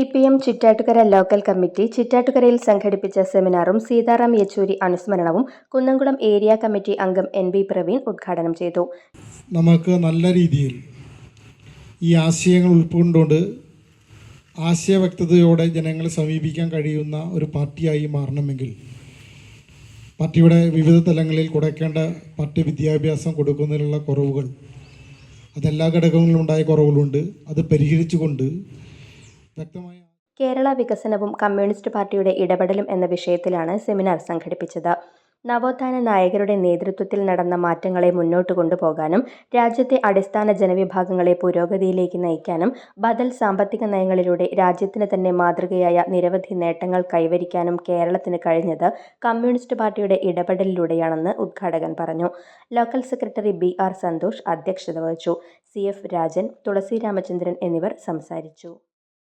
C P M local committee ചിറ്റാറ്റുകരയിൽ സംഘടിപ്പിച്ച സെമിനാറും സീതാറാം യെച്ചൂരി അനുസ്മരണവും കുന്നംകുളം ഏരിയ കമ്മിറ്റി അംഗം എൻ ബി പ്രവീൺ ഉദ്ഘാടനം ചെയ്തു. നമുക്ക് നല്ല രീതിയിൽ ഈ ആശയങ്ങൾ ഉൾക്കൊണ്ടുകൊണ്ട് ആശയവ്യക്തതയോടെ ജനങ്ങളെ സമീപിക്കാൻ കഴിയുന്ന ഒരു പാർട്ടിയായി മാറണമെങ്കിൽ പാർട്ടിയുടെ വിവിധ തലങ്ങളിൽ കൊടുക്കേണ്ട പാർട്ടി വിദ്യാഭ്യാസം കൊടുക്കുന്നതിനുള്ള കുറവുകൾ അതെല്ലാ ഘടകങ്ങളിലും ഉണ്ടായ കുറവുകളുണ്ട്. അത് പരിഹരിച്ചുകൊണ്ട് കേരള വികസനവും കമ്മ്യൂണിസ്റ്റ് പാർട്ടിയുടെ ഇടപെടലും എന്ന വിഷയത്തിലാണ് സെമിനാർ സംഘടിപ്പിച്ചത്. നവോത്ഥാന നായകരുടെ നേതൃത്വത്തിൽ നടന്ന മാറ്റങ്ങളെ മുന്നോട്ട് കൊണ്ടുപോകാനും രാജ്യത്തെ അടിസ്ഥാന ജനവിഭാഗങ്ങളെ പുരോഗതിയിലേക്ക് നയിക്കാനും ബദൽ സാമ്പത്തിക നയങ്ങളിലൂടെ രാജ്യത്തിന് തന്നെ മാതൃകയായ നിരവധി നേട്ടങ്ങൾ കൈവരിക്കാനും കേരളത്തിന് കഴിഞ്ഞത് കമ്മ്യൂണിസ്റ്റ് പാർട്ടിയുടെ ഇടപെടലിലൂടെയാണെന്ന് ഉദ്ഘാടകൻ പറഞ്ഞു. Local secretary B R Santhosh അധ്യക്ഷത വഹിച്ചു. സി എഫ് രാജൻ തുളസി രാമചന്ദ്രൻ എന്നിവർ സംസാരിച്ചു.